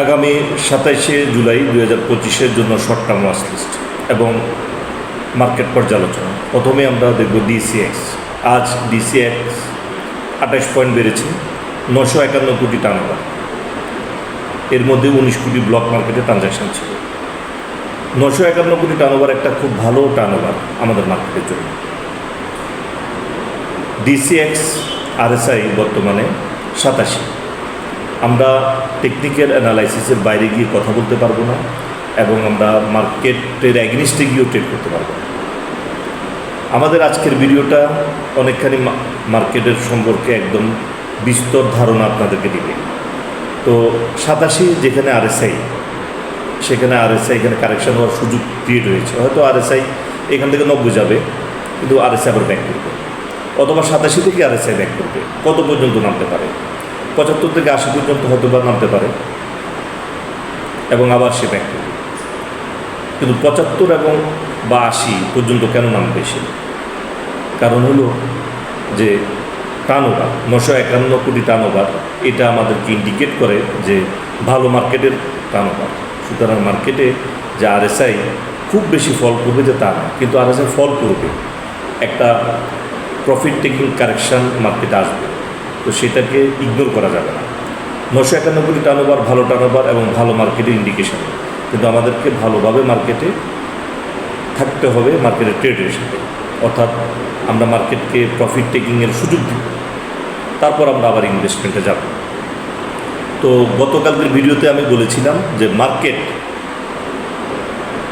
আগামী সাতাইশে জুলাই দুই হাজার পঁচিশের জন্য শর্ট টার্ম ওয়াচ লিস্ট এবং মার্কেট পর্যালোচনা। প্রথমে আমরা দেখব ডিসিএক্স আজ ডিসিএক্স আঠাশ পয়েন্ট বেড়েছে নশো একান্ন কোটি টার্নওভার এর মধ্যে উনিশ কোটি ব্লক মার্কেটে ট্রানজ্যাকশন ছিল। নশো একান্ন কোটি টার্নওভার একটা খুব ভালো টার্নওভার আমাদের মার্কেটের জন্য। ডিসিএক্স আরএসআই বর্তমানে সাতাশি। আমরা টেকনিক্যাল অ্যানালাইসিসের বাইরে গিয়ে কথা বলতে পারব না এবং আমরা মার্কেটের অ্যাগনিস্টে গিয়েও ট্রেড করতে পারব না। আমাদের আজকের ভিডিওটা অনেকখানি মার্কেটের সম্পর্কে একদম বিস্তর ধারণা আপনাদেরকে দিবে। তো সাতাশি যেখানে আরএসআই সেখানে আরএসআই এখানে কারেকশন হওয়ার সুযোগ ক্রিয়েট হয়েছে। হয়তো আরএসআই এখান থেকে নব্বই যাবে, কিন্তু আরএসআই আবার ব্যাক করবে। অথবা সাতাশি থেকে আরএসআই ব্যাক করবে। কত পর্যন্ত নামতে পারে? পঁচাত্তর থেকে আশি পর্যন্ত হয়তো বা নামতে পারে। এবং আবার সে ব্যাক কিন্তু পঁচাত্তর এবং বা আশি পর্যন্ত কেন নামবে সে? কারণ হলো যে টার্নওভার নশো একান্ন কোটি টার্নওভার এটা আমাদেরকে ইন্ডিকেট করে যে ভালো মার্কেটের টার্নওভার সুতরাং মার্কেটে যে আরএসআই খুব বেশি ফল করবে যে তা কিন্তু আরএসআই ফল করবে। একটা প্রফিট টেকিং কারেকশান মার্কেটে আসবে। তো সেটাকে ইগনোর করা যাবে না। নশো একানব্বই কোটি টার্নওভার ভালো টার্নওভার এবং ভালো মার্কেটের ইন্ডিকেশন কিন্তু আমাদেরকে ভালোভাবে মার্কেটে থাকতে হবে মার্কেটের ট্রেডের সাথে। অর্থাৎ আমরা মার্কেটকে প্রফিট টেকিংয়ের সুযোগ দিব। তারপর আমরা আবার ইনভেস্টমেন্টে যাব। তো গতকালকের ভিডিওতে আমি বলেছিলাম যে মার্কেট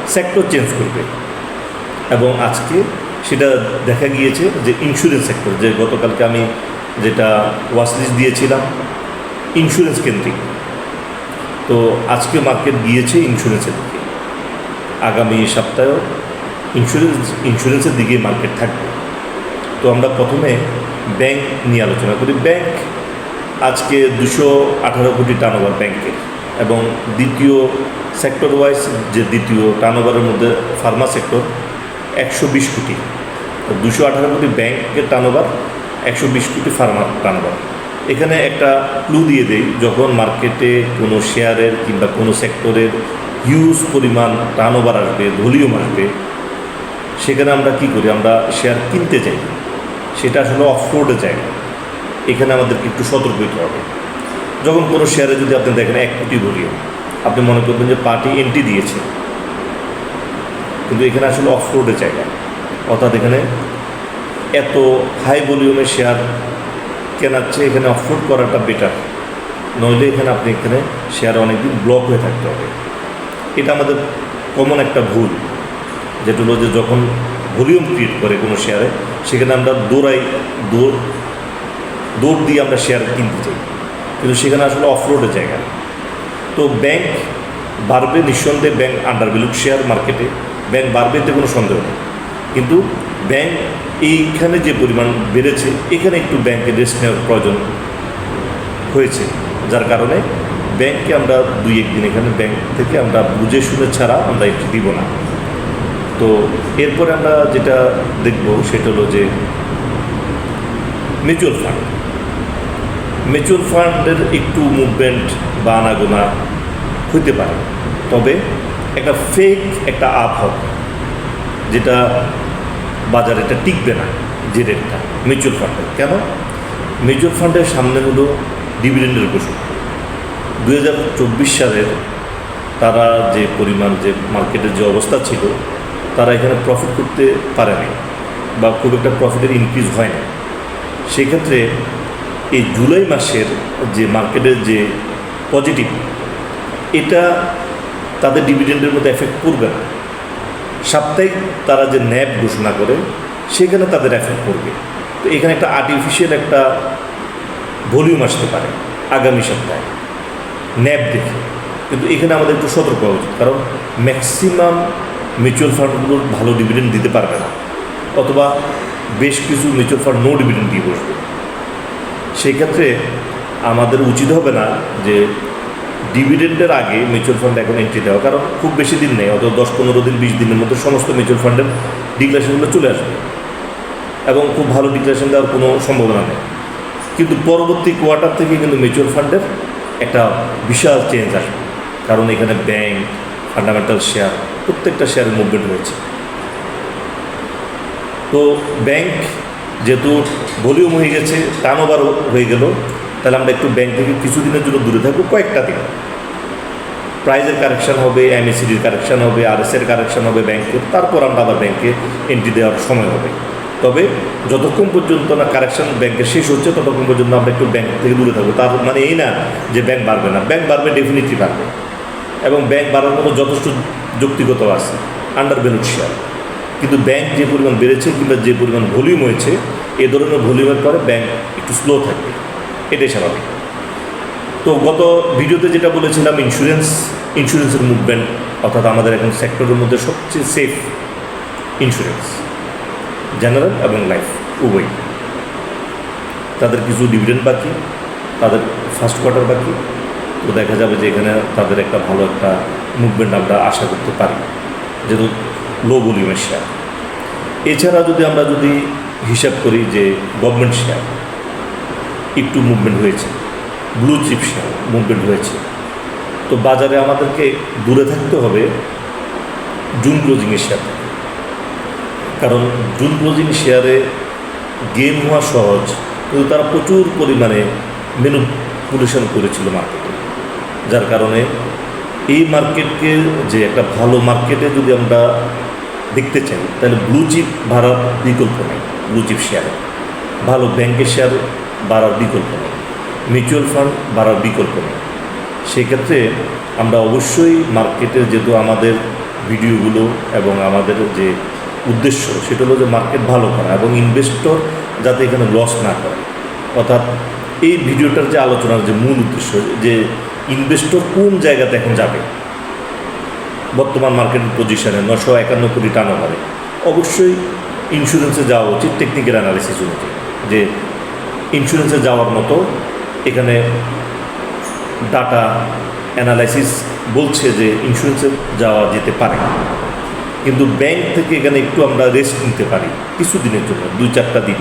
সেক্টর চেঞ্জ করবে। এবং আজকে সেটা দেখা গিয়েছে যে ইন্স্যুরেন্স সেক্টর যে গতকালকে আমি যেটা ওয়াশলিস্ট দিয়েছিলাম ইন্স্যুরেন্স কেন্দ্রিক। তো আজকে মার্কেট গিয়েছে ইন্স্যুরেন্সের দিকে। আগামী সপ্তাহেও ইন্স্যুরেন্স ইন্স্যুরেন্সের দিকে মার্কেট থাকবে। তো আমরা প্রথমে ব্যাংক নিয়ে আলোচনা করি। ব্যাংক আজকে দুশো আঠারো কোটি টার্নওভার ব্যাংকের এবং দ্বিতীয় সেক্টর ওয়াইজ যে দ্বিতীয় টার্নওভারের মধ্যে ফার্মা সেক্টর একশো বিশ কোটি। দুশো আঠারো কোটি ব্যাংকের টার্নওভার একশো বিশ কোটি ফার্মার টার্নওভার এখানে একটা ক্লু দিয়ে দেই, যখন মার্কেটে কোনো শেয়ারের কিংবা কোনো সেক্টরের হিউজ পরিমাণ টার্নওভার আসবে ভলিউম আসবে, সেখানে আমরা কি করি? আমরা শেয়ার কিনতে চাই সেটা আসলে অফরোডে যায়। এখানে আমাদেরকে একটু সতর্ক হতে হবে। যখন কোনো শেয়ারে যদি আপনি দেখেন এক কোটি ভলিউম আপনি মনে করবেন যে পার্টি এন্ট্রি দিয়েছে। কিন্তু এখানে আসলে অফরোডে জায়গা অর্থাৎ এখানে এত হাই ভলিউমের শেয়ার কেনার চেয়ে এখানে অফরোড করাটা বেটার নইলে এখানে আপনি এখানে শেয়ার অনেকদিন ব্লক হয়ে থাকতে হবে। এটা আমাদের কমন একটা ভুল, যেটা হলো যে যখন ভলিউম ক্রিয়েট করে কোনো শেয়ারে সেখানে আমরা দৌড়াই, দৌড় দৌড় দিয়ে আমরা শেয়ার কিনতে চাই। কিন্তু সেখানে আসলে অফরোডের জায়গা। তো ব্যাংক বাড়বে, নিঃসন্দেহে ব্যাংক আন্ডার ভ্যালুড শেয়ার মার্কেটে ব্যাংক বাড়বে, এতে কোনো সন্দেহ নেই। কিন্তু ব্যাংক এইখানে যে পরিমাণ বেড়েছে, এখানে একটু ব্যাংকের রেস্ট নেওয়ার প্রয়োজন হয়েছে। যার কারণে ব্যাংককে আমরা দুই একদিন এখানে ব্যাংক থেকে আমরা বুঝে শুনে ছাড়া আমরা একটু দিব না। তো এরপরে আমরা যেটা দেখব সেটা হলো যে মিউচুয়াল ফান্ড মিউচুয়াল ফান্ডের একটু মুভমেন্ট বা আনাগোনা হইতে পারে। তবে একটা ফেক একটা আপ হবে। যেটা বাজারে এটা টিকবে না, যে রেটটা মিউচুয়াল ফান্ডের কেন? মিউচুয়াল ফান্ডের সামনে হলো ডিভিডেন্ডের ঘোষণা দু হাজার চব্বিশ সালের তারা যে পরিমাণ, যে মার্কেটের যে অবস্থা ছিল, তারা এখানে প্রফিট করতে পারেনি বা খুব একটা প্রফিটের ইনক্রিজ হয় না সেক্ষেত্রে এই জুলাই মাসের যে মার্কেটের যে পজিটিভ এটা তাদের ডিভিডেন্ডের মধ্যে এফেক্ট করবে না। সাপ্তাহিক তারা যে ন্যাপ ঘোষণা করে, সেখানে তাদের এফেক্ট করবে তো এখানে একটা আর্টিফিশিয়াল একটা ভলিউম আসতে পারে আগামী সপ্তাহে। ন্যাপ দেখে। কিন্তু এখানে আমাদের একটু সতর্ক হওয়া উচিত, কারণ ম্যাক্সিমাম মিউচুয়াল ফান্ডগুলো ভালো ডিভিডেন্ড দিতে পারবে না। অথবা বেশ কিছু মিউচুয়াল ফান্ড নো ডিভিডেন্ড দিয়ে বসবে। সেই ক্ষেত্রে আমাদের উচিত হবে না যে ডিভিডেন্ডের আগে মিউচুয়াল ফান্ড এখন এন্ট্রি দেওয়া, কারণ খুব বেশি দিন নেই অত দশ পনেরো দিন, বিশ দিনের মধ্যে সমস্ত মিউচুয়াল ফান্ডের ডিক্লারেশনগুলো চলে আসবে। এবং খুব ভালো ডিক্লারেশন দেওয়ার কোনো সম্ভাবনা নেই। কিন্তু পরবর্তী কোয়ার্টার থেকে কিন্তু মিউচুয়াল ফান্ডের একটা বিশাল চেঞ্জ আসবে। কারণ এখানে ব্যাংক ফান্ডামেন্টাল শেয়ার প্রত্যেকটা শেয়ারের মুভমেন্ট হয়েছে। তো ব্যাংক যেহেতু ভলিউম হয়ে গেছে টার্ন হয়ে গেল তাহলে আমরা একটু ব্যাংক থেকে কিছুদিনের জন্য দূরে থাকব, কয়েকটা দিন। প্রাইজের কারেকশন হবে এমএসিডির কারেকশন হবে আরএসের কারেকশন হবে ব্যাংকের তারপর আমরা আবার ব্যাংকে এন্ট্রি দেওয়ার সময় হবে। তবে যতক্ষণ পর্যন্ত না কারেকশন ব্যাংকে শেষ হচ্ছে, ততক্ষণ পর্যন্ত আমরা একটু ব্যাংক থেকে দূরে থাকব। তার মানে এই না যে ব্যাংক বাড়বে না। ব্যাংক বাড়বে ডেফিনেটলি বাড়বে। এবং ব্যাংক বাড়ার মতো যথেষ্ট যুক্তিগত আছে আন্ডার ভ্যালুড শেয়ার কিন্তু ব্যাংক যে পরিমাণ বেড়েছে কিংবা যে পরিমাণ ভলিউম হয়েছে, এ ধরনের ভলিউমের পরে ব্যাংক একটু স্লো থাকবে। এটাই স্বাভাবিক তো গত ভিডিওতে যেটা বলেছিলাম ইন্স্যুরেন্স ইন্স্যুরেন্সের মুভমেন্ট অর্থাৎ আমাদের এখন সেক্টরের মধ্যে সবচেয়ে সেফ ইন্স্যুরেন্স জেনারেল এবং লাইফ উভয়। তাদের কিছু ডিভিডেন্ড বাকি, তাদের ফার্স্ট কোয়ার্টার বাকি, তো দেখা যাবে যে এখানে তাদের একটা ভালো একটা মুভমেন্ট আমরা আশা করতে পারি, যেহেতু লো ভলিউমের শেয়ার এছাড়া যদি আমরা যদি হিসাব করি যে গভর্নমেন্ট শেয়ার একটু মুভমেন্ট হয়েছে। ব্লু চিপ শেয়ার মুভমেন্ট হয়েছে। তো বাজারে আমাদেরকে দূরে থাকতে হবে জুন ক্লোজিংয়ের শেয়ার থেকে। কারণ জুন ক্লোজিং শেয়ারে গেম হওয়া সহজ, কিন্তু তারা প্রচুর পরিমাণে ম্যানুপুলেশন করেছিল মার্কেটে যার কারণে এই মার্কেটকে যে একটা ভালো মার্কেটে যদি আমরা দেখতে চাই, তাহলে ব্লু চিপ ভাড়ার বিকল্প নেই ব্লু চিপ শেয়ারে ভালো ব্যাংকের শেয়ার বাড়ার বিকল্প নেই। মিউচুয়াল ফান্ড বাড়ার বিকল্প নেই। সেক্ষেত্রে আমরা অবশ্যই মার্কেটের যেহেতু আমাদের ভিডিওগুলো এবং আমাদের যে উদ্দেশ্য, সেটা হলো যে মার্কেট ভালো করা এবং ইনভেস্টর যাতে এখানে লস না করে। অর্থাৎ এই ভিডিওটার যে আলোচনার যে মূল উদ্দেশ্য, যে ইনভেস্টর কোন জায়গাতে এখন যাবে? বর্তমান মার্কেটের পজিশনে নশো একান্ন কোটি টানা হবে অবশ্যই ইন্স্যুরেন্সে যাওয়া উচিত টেকনিক্যাল অ্যানালিসিস অনুযায়ী, যে ইন্স্যুরেন্সে যাওয়ার মতো এখানে ডাটা অ্যানালাইসিস বলছে যে ইন্স্যুরেন্সে যাওয়া যেতে পারে। কিন্তু ব্যাংক থেকে এখানে একটু আমরা রেস্ট নিতে পারি কিছুদিনের জন্য, দুই চারটা দিন।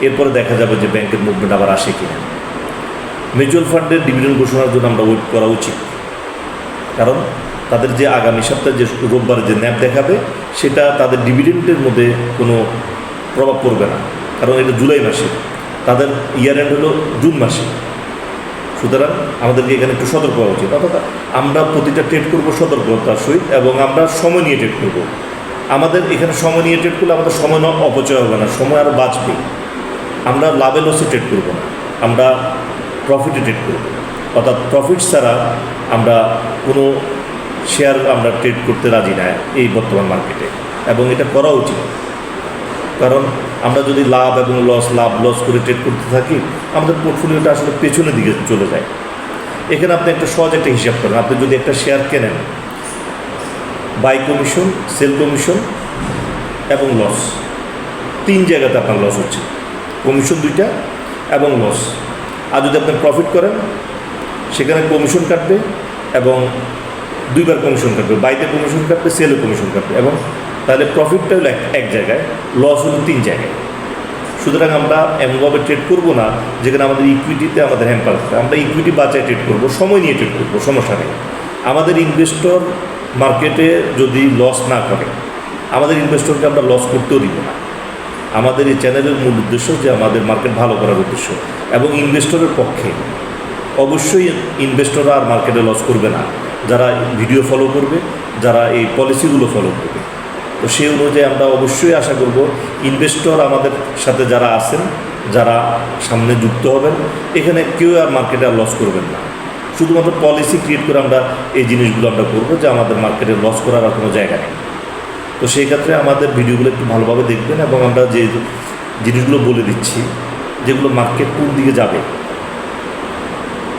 এরপরে দেখা যাবে যে ব্যাংকের মুভমেন্ট আবার আসে কিনা। মিউচুয়াল ফান্ডের ডিভিডেন্ড ঘোষণার জন্য আমরা ওয়েট করা উচিত। কারণ তাদের যে আগামী সপ্তাহে যে রোববারে যে ন্যাপ দেখাবে, সেটা তাদের ডিভিডেন্ডের মধ্যে কোনো প্রভাব পড়বে না। কারণ এটা জুলাই মাসে। তাদের ইয়ার এন্ড হলো জুন মাসে। সুতরাং আমাদেরকে এখানে একটু সতর্ক হওয়া উচিত। অর্থাৎ আমরা প্রতিটা ট্রেড করব সতর্কতার সহিত এবং আমরা সময় নিয়ে ট্রেড করব। আমাদের এখানে সময় নিয়ে ট্রেড করলে আমাদের সময় অপচয় হবে না, সময় আরও বাঁচবে। আমরা লাভে লসে ট্রেড করব না, আমরা প্রফিটে ট্রেড করব। অর্থাৎ প্রফিট ছাড়া আমরা কোনো শেয়ার আমরা ট্রেড করতে রাজি না এই বর্তমান মার্কেটে এবং এটা করা উচিত। কারণ আমরা যদি লাভ এবং লস লাভ লস করে ট্রেড করতে থাকি, আমাদের পোর্টফোলিওটা আসলে পেছনের দিকে চলে যায়। এখানে আপনি একটা সহজ একটা হিসাব করেন। আপনি যদি একটা শেয়ার কেনেন বাই কমিশন সেল কমিশন এবং লস তিন জায়গাতে আপনার লস হচ্ছে। কমিশন দুইটা এবং লস আর যদি আপনি প্রফিট করেন, সেখানে কমিশন কাটবে এবং দুইবার কমিশন কাটবে। বাইতে কমিশন কাটবে সেলে কমিশন কাটবে এবং তাহলে প্রফিটটা হলো এক- জায়গায় লস হলো তিন জায়গায়। সুতরাং আমরা এমনভাবে ট্রেড করব না, যেখানে আমাদের ইকুইটিতে আমাদের হ্যাম্পার থাকবে আমরা ইকুইটি বাঁচায় ট্রেড করব, সময় নিয়ে ট্রেড করব, সমস্যা নেই। আমাদের ইনভেস্টর মার্কেটে যদি লস না করে, আমাদের ইনভেস্টরকে আমরা লস করতেও দিব না। আমাদের এই চ্যানেলের মূল উদ্দেশ্য যে আমাদের মার্কেট ভালো করার উদ্দেশ্য। এবং ইনভেস্টরের পক্ষে অবশ্যই ইনভেস্টররা আর মার্কেটে লস করবে না। যারা ভিডিও ফলো করবে, যারা এই পলিসিগুলো ফলো করবে। তো সেই অনুযায়ী আমরা অবশ্যই আশা করব ইনভেস্টর আমাদের সাথে যারা আছেন, যারা সামনে যুক্ত হবেন, এখানে কেউ আর মার্কেটে আর লস করবেন না। শুধুমাত্র পলিসি ক্রিয়েট করে আমরা এই জিনিসগুলো আমরা করব যে আমাদের মার্কেটে লস করার আর কোনো জায়গা নেই। তো সেই ক্ষেত্রে আমাদের ভিডিওগুলো একটু ভালোভাবে দেখবেন এবং আমরা যে জিনিসগুলো বলে দিচ্ছি, যেগুলো মার্কেট কোন দিকে যাবে,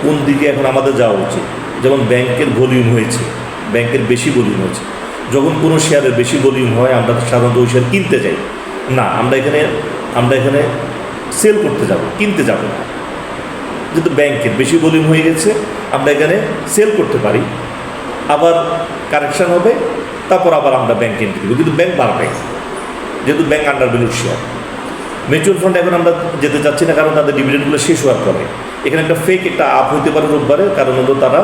কোন দিকে এখন আমাদের যাওয়া উচিত। যেমন ব্যাংকের ভলিউম হয়েছে ব্যাংকের বেশি ভলিউম হয়েছে। যখন কোনো শেয়ারের বেশি ভলিউম হয়, আমরা সাধারণত ওই শেয়ার কিনতে যাই। না, আমরা এখানে আমরা এখানে সেল করতে যাব, কিনতে যাব না। যেহেতু ব্যাংকের বেশি ভলিউম হয়ে গেছে, আমরা এখানে সেল করতে পারি। আবার কারেকশন হবে, তারপর আবার আমরা ব্যাংক এন্ট্রি দেবো কিন্তু ব্যাংক বাড়বে। যেহেতু bank under valued share mutual fund এখন আমরা যেতে চাচ্ছি না, কারণ তাদের ডিভিডেন্ডগুলো শেষ হওয়ার পরে। এখানে একটা ফেক একটা আপ হইতে পারে রোববারে, কারণ হলো তারা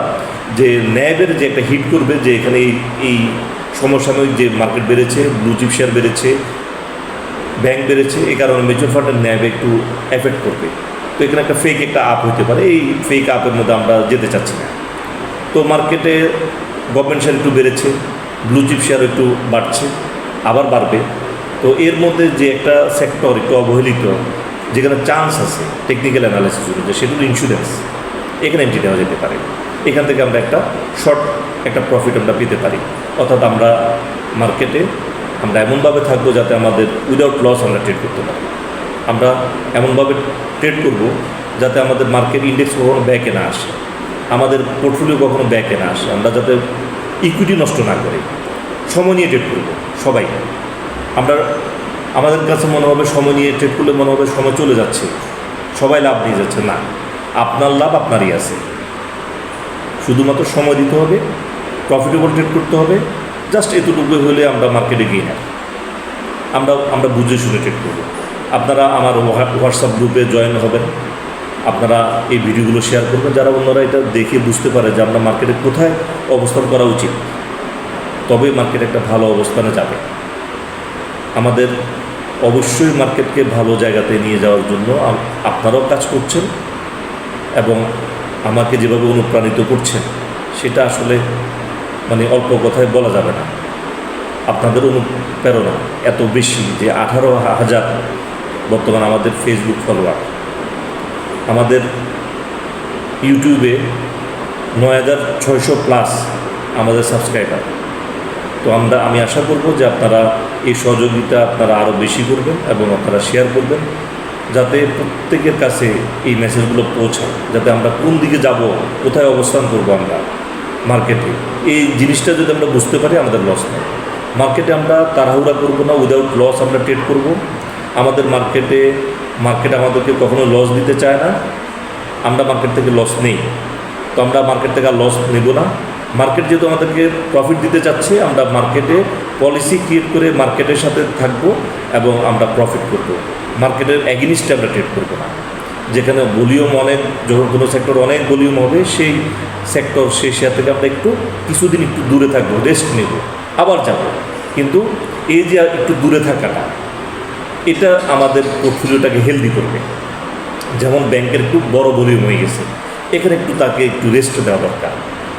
যে ন্যাবের যে একটা হিট করবে, যে এখানে এই সমসাময়িক যে মার্কেট বেড়েছে ব্লু চিপ শেয়ার বেড়েছে ব্যাংক বেড়েছে এই কারণে মিউচুয়াল ফান্ডের ন্যায় একটু এফেক্ট করবে। তো এখানে একটা ফেক একটা আপ হতে পারে, এই ফেক আপের মধ্যে আমরা যেতে চাচ্ছি না। তো মার্কেটে গভর্নমেন্ট শেয়ার একটু বেড়েছে ব্লু চিপ শেয়ার একটু বাড়ছে, আবার বাড়বে। তো এর মধ্যে যে একটা সেক্টর একটু অবহেলিত, যেখানে চান্স আছে টেকনিক্যাল অ্যানালিসিস অনুযায়ী সেটা হলো ইন্স্যুরেন্স এখানে এন্ট্রি নেওয়া যেতে পারে। এখান থেকে আমরা একটা শর্ট একটা প্রফিট আমরা পেতে পারি। অর্থাৎ আমরা মার্কেটে আমরা এমনভাবে থাকব যাতে আমাদের উইদাউট লস আমরা ট্রেড করতে পারি। আমরা এমনভাবে ট্রেড করব যাতে আমাদের মার্কেট ইন্ডেক্স কখনো ব্যাকে না আসে। আমাদের পোর্টফোলিও কখনো ব্যাকে না আসে। আমরা যাতে ইকুইটি নষ্ট না করি। সময় নিয়ে ট্রেড করব, সবাই। আমরা, আমাদের কাছে মনে হবে সময় নিয়ে ট্রেড করলে মনে হবে সময় চলে যাচ্ছে। সবাই লাভ নিয়ে যাচ্ছে। না, আপনার লাভ আপনারই আছে। শুধুমাত্র সময় দিতে হবে প্রফিটেবল ট্রেড করতে হবে জাস্ট এতটুকু হলে আমরা মার্কেটে গিয়ে নেব আমরা আমরা বুঝে শুনে ট্রেড করব। আপনারা আমার হোয়া- হোয়াটসঅ্যাপ গ্রুপে জয়েন হবেন। আপনারা এই ভিডিওগুলো শেয়ার করবেন। যারা অন্যরা এটা দেখে বুঝতে পারে যে আমরা মার্কেটে কোথায় অবস্থান করা উচিত তবে মার্কেট একটা ভালো অবস্থানে যাবে। আমাদের অবশ্যই মার্কেটকে ভালো জায়গাতে নিয়ে যাওয়ার জন্য আপনারাও কাজ করছেন এবং আমাকে যেভাবে অনুপ্রাণিত করছেন, সেটা আসলে মানে অল্প কথায় বলা যাবে না। আপনাদের অনুপ্রেরণা এত বেশি যে আঠারো হাজার বর্তমান আমাদের ফেসবুক ফলোয়ার আমাদের ইউটিউবে নয় হাজার ছয়শো প্লাস আমাদের সাবস্ক্রাইবার তো আমরা, আমি আশা করব যে আপনারা এই সহযোগিতা আপনারা আরও বেশি করবেন এবং আপনারা শেয়ার করবেন। যাতে প্রত্যেকের কাছে এই মেসেজগুলো পৌঁছায়, যাতে আমরা কোন দিকে যাব, কোথায় অবস্থান করব আমরা মার্কেটে এই জিনিসটা যদি আমরা বুঝতে পারি, আমাদের লস নেই মার্কেটে আমরা তাড়াহুড়া করব না উইদাউট লস আমরা ট্রেড করব। আমাদের মার্কেটে মার্কেট আমাদেরকে কখনো লস দিতে চায় না। আমরা মার্কেট থেকে লস নেই। তো আমরা মার্কেট থেকে আর লস নেব না। মার্কেট যেহেতু আমাদেরকে প্রফিট দিতে চাচ্ছে, আমরা মার্কেটে পলিসি ক্রিয়েট করে মার্কেটের সাথে থাকব এবং আমরা প্রফিট করব। মার্কেটের অ্যাগেনিস্টে আমরা ট্রেড করব না। যেখানে ভলিউম অনেক, যখন কোনো সেক্টর অনেক ভলিউম হবে, সেই সেক্টর সেই শেয়ার থেকে আমরা একটু, কিছুদিন একটু দূরে থাকব রেস্ট নেব, আবার যাব। কিন্তু এই যে একটু দূরে থাকাটা, এটা আমাদের পোর্টফোলিওটাকে হেলদি করবে। যেমন ব্যাংকের একটু বড় ভলিউম হয়ে গেছে, এখানে একটু তাকে একটু রেস্ট দেওয়া দরকার।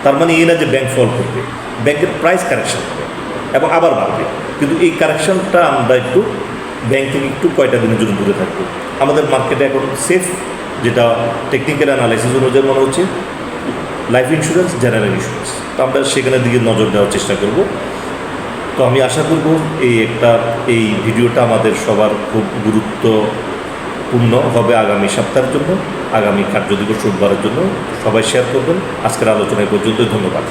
তার মানে এই না যে ব্যাংক ফল করবে, ব্যাংকের প্রাইস কারেকশন হবে, এবং আবার বাড়বে। কিন্তু এই কারেকশনটা আমরা একটু ব্যাংক থেকে একটু কয়টা দিনের জন্য দূরে থাকবে? আমাদের মার্কেটে এখন সেফ যেটা টেকনিক্যাল অ্যানালাইসিস অনুযায়ী মনে হচ্ছে লাইফ ইন্স্যুরেন্স জেনারেল ইন্স্যুরেন্স তো আমরা সেখানের দিকে নজর দেওয়ার চেষ্টা করব। তো আমি আশা করব এই একটা, এই ভিডিওটা আমাদের সবার খুব গুরুত্বপূর্ণ হবে আগামী সপ্তাহের জন্য, আগামী কার্যদিবস রোববারের জন্য। সবাই শেয়ার করবেন। আজকের আলোচনা এই পর্যন্তই, ধন্যবাদ।